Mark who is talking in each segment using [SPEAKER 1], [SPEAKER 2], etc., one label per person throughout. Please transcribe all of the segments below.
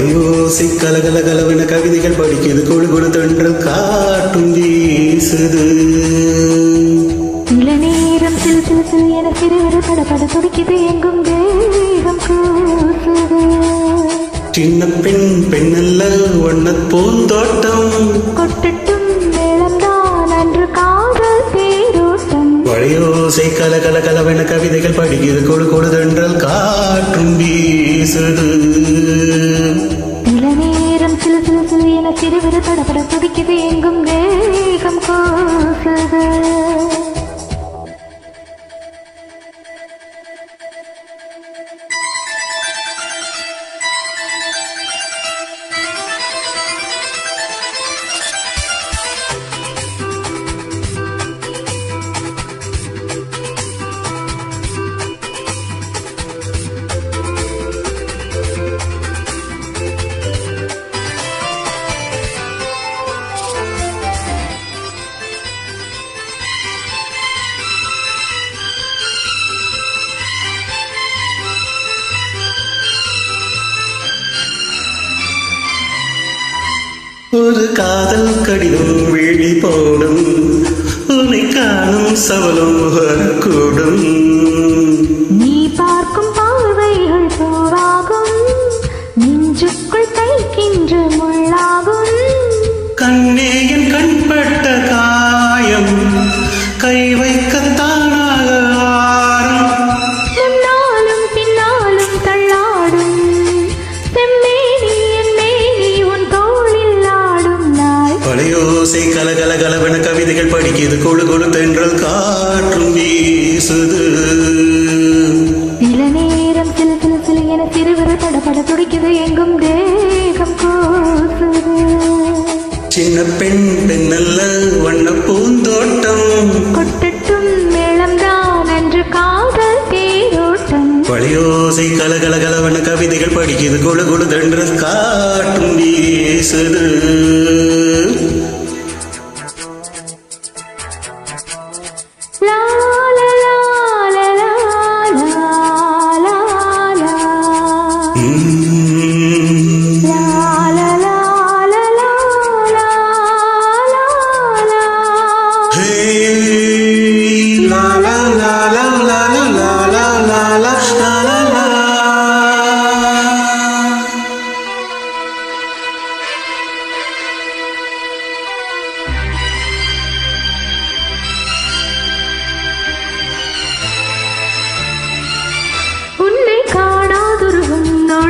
[SPEAKER 1] வழியோசை கலகல கலவென கவிதைகள் படிக்குது கொழு கொழு தென்றல் காட்டும் வீசுது.
[SPEAKER 2] இளநீரம் சிலு சிலு சிலு என சிறுவிரு படபட துடிக்குது. எங்கும் தேகம் கூசுது.
[SPEAKER 1] சின்ன பெண் பெண்ணல்ல வண்ணத் பூந்தோட்டம்.
[SPEAKER 2] கொட்டட்டும் மேளம்தான் அன்று காதல் தேரோட்டம்.
[SPEAKER 1] வழியோசை கலகல கலவென கவிதைகள் படிக்குது கொழு கொழு தென்றல் காட்டும் வீசுது.
[SPEAKER 2] சிறுவிரு படபட துடிக்குது எங்கும் வேகம் கோசுது
[SPEAKER 1] ஒரு காதல் கடிதம் விழி போடும். உன்னை காணும் சவலம் வரக்கூடும்.
[SPEAKER 2] நீ பார்க்கும் பார்வைகள் போராகும். நெஞ்சுக்குள் தைக்கின்ற முள்ளாகும்.
[SPEAKER 1] கண்ணே என் கண்பட்ட காயம். கை வைக்கத்தானாக கவிதைகள் படிக்குது கொழு கொழு தென்றல் காற்றும் வீசுது.
[SPEAKER 2] சில நேரம் சில சில சில என சிறுவிரு தடபட துடிக்குது எங்கும் தேகம் கூசுது.
[SPEAKER 1] சின்ன பெண் பெண்ணல்ல வண்ண பூந்தோட்டம்.
[SPEAKER 2] கொட்டட்டும் மேளம்தான் அன்று காதல் தேரோட்டம்.
[SPEAKER 1] பழையோசை கலகல கலவென கவிதைகள் படிக்குது கொழு கொழு தென்றல் காற்றும் வீசுது.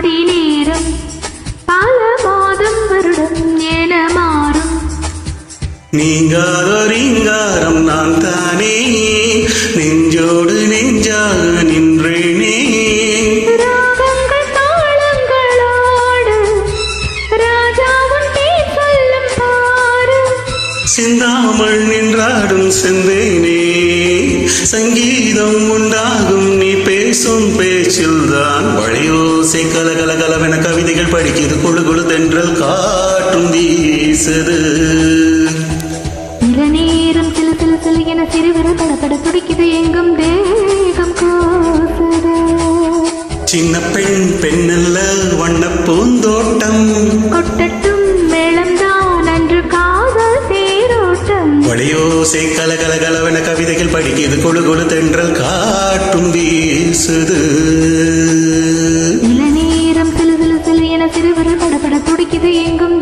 [SPEAKER 2] நொடி நேரம் பல மாதம் வருடம் என மாறும்.
[SPEAKER 1] நீங்காத ரீங்காரம் நான் தானே நெஞ்சோடு நெஞ்சாக நின்றேனே. சிந்தாமல் நின்றாடும் செந்தேனே சங்கீதம் உண்டாகும் நீ பேசும் பேச்சில்தான் வழியோசை கலகல கலவென கவிதைகள் படிக்குது குழு குழு தென்றல் காற்றும் வீசுது.
[SPEAKER 2] நேரம் சில சில சில என சிறுவிரு படபட துடிக்குது. எங்கும் தேகம் கூசுது.
[SPEAKER 1] சின்ன பெண் பெண்ணல்ல வண்ண பூந்தோட்டம்.
[SPEAKER 2] கொட்டட்டும்
[SPEAKER 1] கலையோசை கலகலகலவென கவிதைகள் படிக்குது. கொழு கொழு தென்றல் காட்டும் வீசுது. இளநேரம் திலு திலு திலு என திருவருள் படப்பட துடிக்குது. எங்கும்